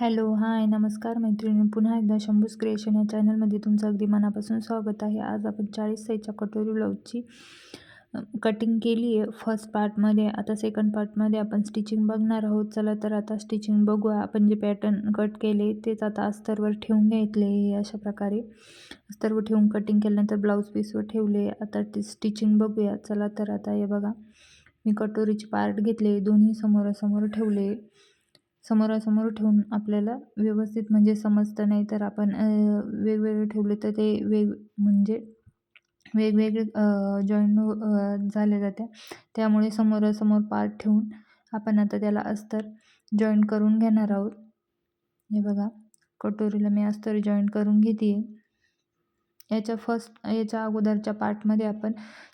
Hello hi नमस्कार मैत्रिणी. पुन्हा एकदा शंभूस क्रिएशन या चॅनलमध्ये तुमचं अगदी मनापासून स्वागत आहे. आज आपण चाळीस साईजच्या कटोरी ब्लाऊजची कटिंग केली आहे. फर्स्ट पार्टमध्ये आता सेकंड पार्टमध्ये आपण स्टिचिंग बघणार आहोत. चला तर आता स्टिचिंग बघूया. आपण जे पॅटर्न कट केले तेच आता अस्तरवर ठेवून घेतले हे अशा प्रकारे. अस्तरवर ठेवून कटिंग केल्यानंतर ब्लाऊज पीसवर ठेवले आता ते स्टिचिंग बघूया. चला तर आता हे बघा. मी कटोरीचे पार्ट घेतले दोन्ही समोरासमोर ठेवले समोरासमोर ठेवून आपल्याला व्यवस्थित म्हणजे समजतं नाही तर आपण वेगवेगळे ठेवले तर ते वेग म्हणजे वेगवेगळे जॉईंट झाले जाते त्यामुळे समोरासमोर पार्ट ठेवून आपण आता त्याला अस्तर जॉईंट करून घेणार आहोत. हे बघा कटोरीला मी अस्तर जॉईंट करून घेते याच्या फर्स्ट याच्या अगोदरच्या पार्टमध्ये आपण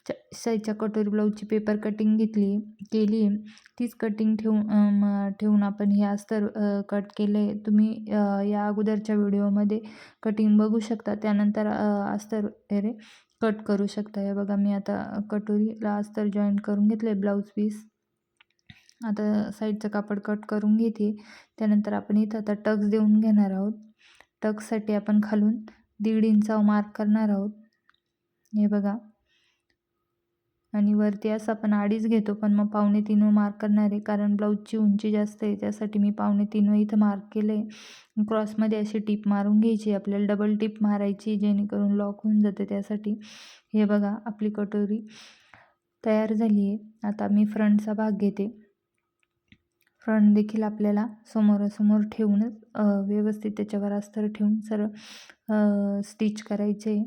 च साईजच्या कटोरी ब्लाऊजची पेपर कटिंग घेतली केली. तीच कटिंग ठेवून ठेवून आपण हे अस्तर कट केलं आहे तुम्ही या अगोदरच्या व्हिडिओमध्ये कटिंग बघू शकता. त्यानंतर अस्तर अरे कट करू शकता. हे बघा मी आता कटोरीला अस्तर जॉईंट करून घेतले ब्लाऊज पीस आता साईडचं कापड कट करून घेते. त्यानंतर आपण इथं आता टक्स देऊन घेणार आहोत. टक्ससाठी आपण खालून दीड इंचावर मार्क करणार आहोत. हे बघा. आणि वरती असं आपण अडीच घेतो पण मग पावणे तीन मार्क करणार आहे. कारण ब्लाऊजची उंची जास्त आहे त्यासाठी मी पावणे तीन इथं मार्क केलं आहे क्रॉसमध्ये अशी टीप मारून घ्यायची आपल्याला डबल टीप मारायची जेणेकरून लॉक होऊन जाते त्यासाठी. हे बघा आपली कटोरी तयार झाली आहे. आता मी फ्रंटचा भाग घेते. फ्रंट देखील आपल्याला समोरासमोर ठेवूनच व्यवस्थित त्याच्यावर अस्तर ठेवून सर्व स्टिच करायचे.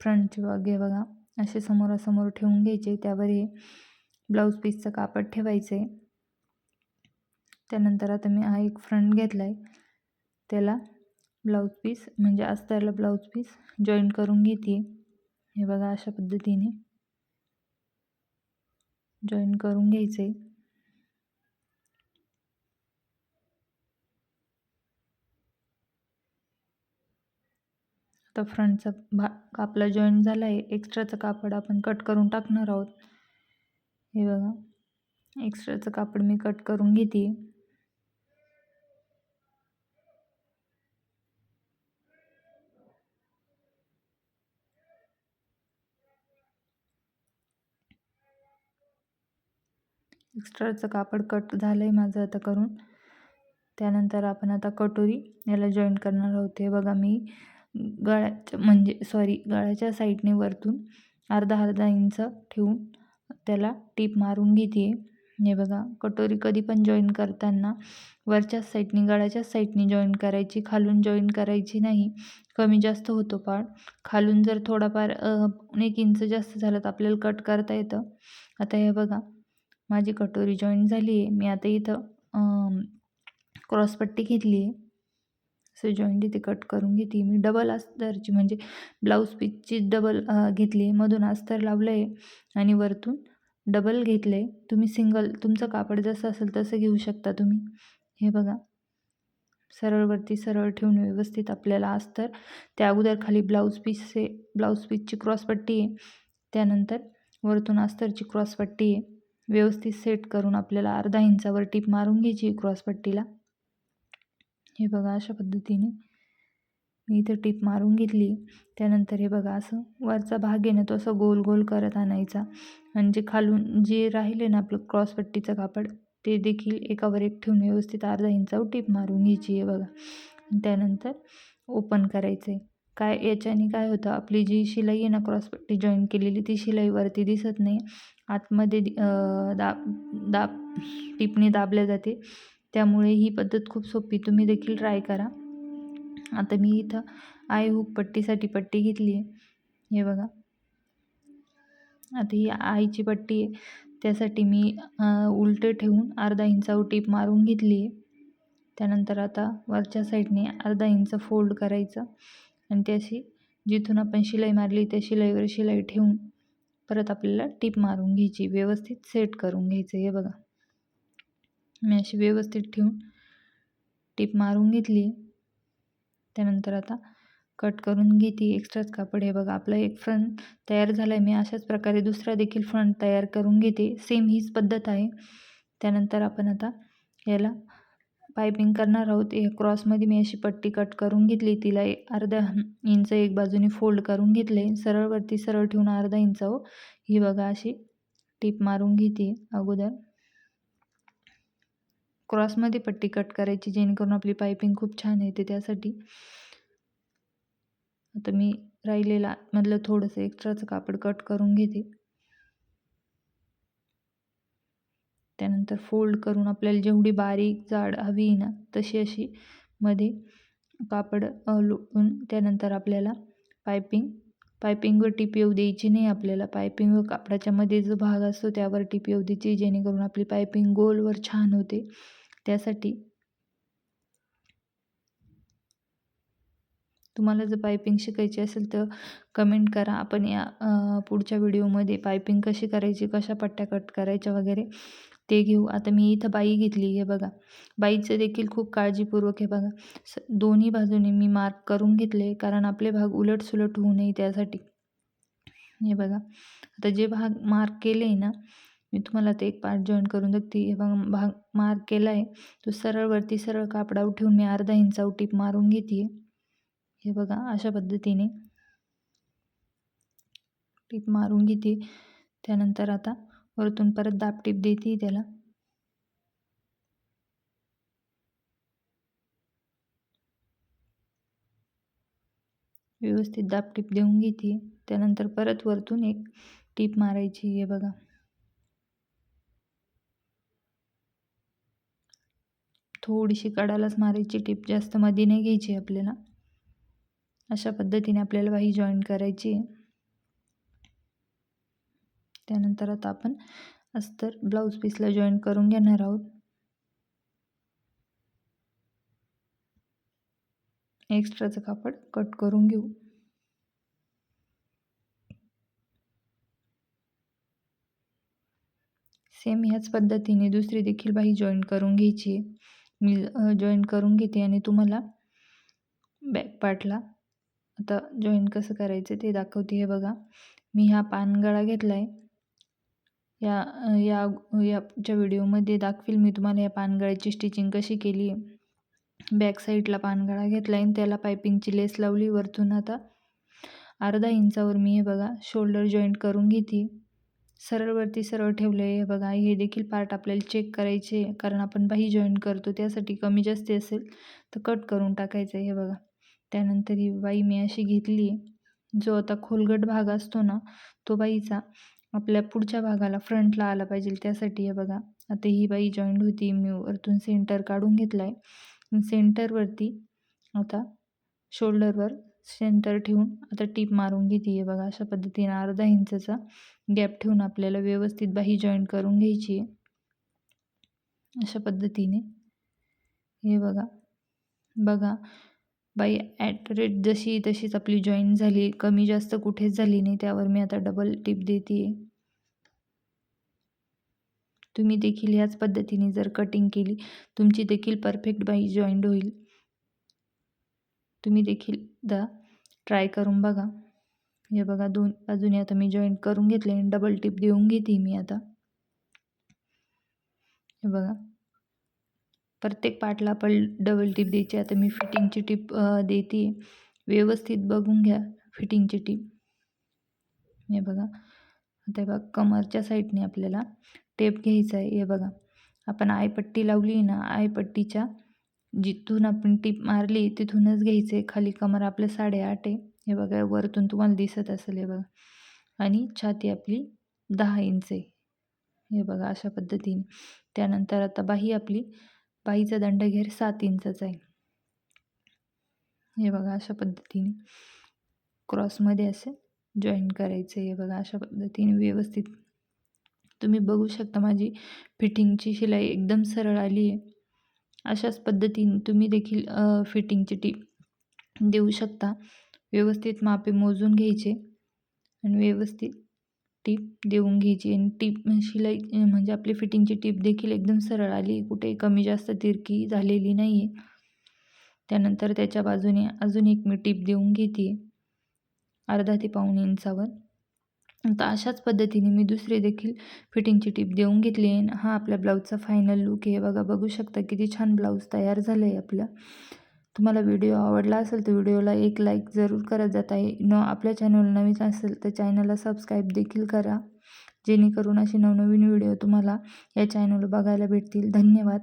फ्रंटचे बागे बघा असे समोरासमोर ठेवून घ्यायचे. त्यावर हे ब्लाऊज पीसचं कापड ठेवायचं. आहे त्यानंतर आता मी हा एक फ्रंट घेतला आहे त्याला ब्लाऊज पीस म्हणजे अस्तरला ब्लाऊज पीस जॉईन करून घेते. हे बघा अशा पद्धतीने जॉईन करून घ्यायचं. तर फ्रंटचा भाग आपला जॉईंट झाला आहे एक्स्ट्राचं कापड आपण कट करून टाकणार आहोत. हे बघा. एक्स्ट्राचं कापड मी कट करून घेते. एक्स्ट्राचं कापड कट झालं आहे माझं आता करून. त्यानंतर आपण आता कटोरी याला जॉईंट करणार आहोत. हे बघा मी गळ्याच्या म्हणजे सॉरी गळ्याच्या साईडने वरतून अर्धा अर्धा इंच ठेवून त्याला टीप मारून घेते. हे बघा कटोरी कधी पण जॉईन करताना वरच्याच साईडनी गळ्याच्याच साईडनी जॉईन करायची खालून जॉईन करायची नाही. कमी जास्त होतो पार्ट खालून जर थोडाफार एक इंच जास्त झालं तर आपल्याला कट करता येतं. आता हे बघा माझी कटोरी जॉईन झाली आहे मी आता इथं क्रॉसपट्टी घेतली आहे असं जॉईंट इथे कट करून घेते. मी डबल अस्तरची म्हणजे ब्लाऊज पीसची डबल घेतली आहे. मधून अस्तर लावलं आहे आणि वरतून डबल घेतलं आहे तुम्ही सिंगल तुमचं कापड जसं असेल तसं घेऊ शकता तुम्ही. हे बघा. सरळवरती सरळ ठेवून व्यवस्थित आपल्याला अस्तर. त्या अगोदर खाली ब्लाऊज पीस हे ब्लाऊज पीसची क्रॉसपट्टी आहे. त्यानंतर वरतून अस्तरची क्रॉसपट्टी आहे. व्यवस्थित सेट करून आपल्याला अर्धा इंचावर टीप मारून घ्यायची क्रॉसपट्टीला हे बघा अशा पद्धतीने मी इथं टीप मारून घेतली. त्यानंतर हे बघा असं वरचा भाग आहे ना तो असं गोल गोल करत आणायचा. आणि जे खालून जे राहिले ना आपलं क्रॉसपट्टीचं कापड ते देखील एकावर एक ठेवून व्यवस्थित अर्धा इंचावर टीप मारून घ्यायची आहे बघा. त्यानंतर ओपन करायचं आहे काय याच्याने काय होतं आपली जी शिलाई आहे ना क्रॉसपट्टी जॉईन केलेली ती शिलाई वरती दिसत नाही. आतमध्ये दाब दाब टिपणी दाबल्या जाते. त्यामुळे ही पद्धत खूप सोपी. तुम्ही देखील ट्राय करा. आता मी इथं आय हुक पट्टीसाठी पट्टी घेतली आहे. हे बघा. आता ही आईची पट्टी आहे. त्यासाठी मी उलटे ठेवून अर्धा इंचावर टीप मारून घेतली आहे. त्यानंतर आता वरच्या साईडने अर्धा इंच फोल्ड करायचं. आणि त्याशी जिथून आपण शिलाई मारली त्या शिलाईवर शिलाई ठेवून परत आपल्याला टीप मारून घ्यायची. व्यवस्थित सेट करून घ्यायचं. हे बघा. मी अशी व्यवस्थित ठेवून टीप मारून घेतली. त्यानंतर आता कट करून घेते एक्स्ट्राच कापड. हे बघा आपलं एक फ्रंट तयार झालं आहे मी अशाच प्रकारे दुसरा देखील फ्रंट तयार करून घेते. सेम हीच पद्धत आहे. त्यानंतर आपण आता याला पायपिंग करणार आहोत. या क्रॉसमध्ये मी अशी पट्टी कट करून घेतली. तिला एक अर्धा इंच एक बाजूने फोल्ड करून घेतले. सरळवरती सरळ ठेवून अर्धा इंचावर हो. ही बघा अशी टीप मारून घेते अगोदर. क्रॉसमध्ये पट्टी कट करायची जेणेकरून आपली पायपिंग खूप छान येते त्यासाठी. आता मी राहिलेला मधलं थोडंसं एक्स्ट्राचं कापड कट करून घेते. त्यानंतर फोल्ड करून आपल्याला जेवढी बारीक जाड हवी ना तशी अशी मध्ये कापड लुटून त्यानंतर आपल्याला पायपिंग पायपिंगवर टीप येऊ द्यायची नाही आपल्याला. पायपिंग व कापडाच्या मध्ये जो भाग असतो त्यावर टीप येऊ द्यायची जेणेकरून आपली पायपिंग गोलवर छान होते. त्यासाठी तुम्हाला जर पायपिंग शिकायची असेल तर कमेंट करा. आपण या पुढच्या व्हिडिओमध्ये पायपिंग कशी करायची कशा पट्ट्या कट करायच्या वगैरे ते घेऊ. आता मी इथं बाई घेतली हे बघा. बाईचं देखील खूप काळजीपूर्वक हे बघा. स दोन्ही बाजूने मी मार्क करून घेतले कारण आपले भाग उलटसुलट होऊ नये त्यासाठी. हे बघा. आता जे भाग मार्क केले ना मी तुम्हाला ते एक पार्ट जॉईन करून बघते. हे बघा भाग मार्क केला आहे तो सरळवरती सरळ कापडावर ठेवून मी अर्धा इंचावर टीप मारून घेते हे बघा अशा पद्धतीने टीप मारून घेते त्यानंतर आता वरतून परत दाबटीप देते त्याला. व्यवस्थित दाबटीप देऊन घेते त्यानंतर परत वरतून एक टीप मारायची आहे बघा. थोडीशी कडालाच मारायची टीप जास्त मध्ये नाही घ्यायची आपल्याला. अशा पद्धतीने आपल्याला बाही जॉईन करायची आहे. त्यानंतर आता आपण अस्तर ब्लाऊज पीसला जॉईन करून घेणार आहोत. एक्स्ट्राचं कापड कट करून घेऊ. सेम ह्याच पद्धतीने दुसरी देखील बाही जॉईन करून घ्यायची मी जॉईन करून घेते आणि तुम्हाला बॅक पार्टला आता जॉईन कसं करायचं ते दाखवते हे बघा. मी हा पानगळा घेतला आहे या या याच्या व्हिडिओमध्ये दाखवेल. मी तुम्हाला या पानगळ्याची स्टिचिंग कशी केली. बॅक साईडला पानगळा घेतला आहे त्याला पायपिंगची लेस लावली वरतून आता. अर्धा इंचावर मी हे बघा शोल्डर जॉईंट करून घेते. सरळवरती सरळ ठेवलं आहे हे बघा. हे देखील पार्ट आपल्याला चेक करायचे कारण आपण बाही जॉईन करतो त्यासाठी कमी जास्ती असेल तर कट करून टाकायचं आहे हे बघा. त्यानंतर ही बाई मी अशी घेतली. आहे जो आता खोलगट भाग असतो ना तो बाईचा. आपल्या पुढच्या भागाला फ्रंटला आला पाहिजे. त्यासाठी हे बघा. आता ही बाई जॉईंट होती. मी वरतून सेंटर काढून घेतला आहे सेंटरवरती आता शोल्डरवर सेंटर ठेवून आता टीप मारून घेते. आहे बघा अशा पद्धतीने अर्धा इंचचा गॅप ठेवून आपल्याला व्यवस्थित बाही जॉईंट करून घ्यायची आहे. अशा पद्धतीने. हे बघा. बघा. बाई ॲट रेट जशी तशीच आपली जॉईन झाली. कमी जास्त कुठेच झाली नाही. त्यावर मी आता डबल टिप देते आहे तुम्ही देखील ह्याच पद्धतीने जर कटिंग केली तुमची देखील परफेक्ट बाई जॉईंट होईल. तुम्ही देखील दा ट्राय करून बघा. हे बघा दोन बाजूने आता मी जॉईंट करून घेतले आणि डबल टिप देऊन घेते मी आता. हे बघा. प्रत्येक पार्टला आपण डबल टिप द्यायची. आता मी फिटिंगची टिप देते. व्यवस्थित बघून घ्या फिटिंगची टिप हे बघा. आता बघा कमरच्या साईडने आपल्याला टेप घ्यायचा आहे. हे बघा. आपण आयपट्टी लावली ना आयपट्टीच्या जिथून आपण टीप मारली तिथूनच घ्यायचं आहे खाली कमर आपलं साडेआठ आहे. हे बघा वरतून तुम्हाला दिसत असेल हे बघा. आणि छाती आपली दहा इंच आहे. हे बघा अशा पद्धतीने. त्यानंतर आता बाही आपली बाईचा दंडघेर सात इंचाचा आहे. हे बघा अशा पद्धतीने. क्रॉसमध्ये असे जॉईन करायचं आहे हे बघा अशा पद्धतीने व्यवस्थित तुम्ही बघू शकता माझी फिटिंगची शिलाई एकदम सरळ आली आहे. अशाच पद्धतीने तुम्ही देखील फिटिंगची टीप देऊ शकता. व्यवस्थित मापे मोजून घ्यायचे आणि व्यवस्थित टीप देऊन घ्यायची आणि टीप शिलाई म्हणजे आपली फिटिंगची टीप देखील एकदम सरळ आली कुठे कमी जास्त तिरकी झालेली नाही आहे त्यानंतर त्याच्या बाजूने अजून एक मी टीप देऊन घेते. अर्धा ते पाऊण इंचावर. तर अशाच पद्धतीने मी दुसरी देखील फिटिंगची टिप देऊन घेतली आहे. हा आपल्या ब्लाऊजचा फायनल लुक आहे. बघा बघू शकता किती छान ब्लाऊज तयार झालं आहे आपलं. तुम्हाला व्हिडिओ आवडला असेल तर व्हिडिओला एक लाईक जरूर करत जात आहे न आपल्या चॅनल नवीन असेल तर चॅनलला सबस्क्राईब देखील करा. जेणेकरून असे नवनवीन व्हिडिओ तुम्हाला या चॅनलवर बघायला भेटतील. धन्यवाद.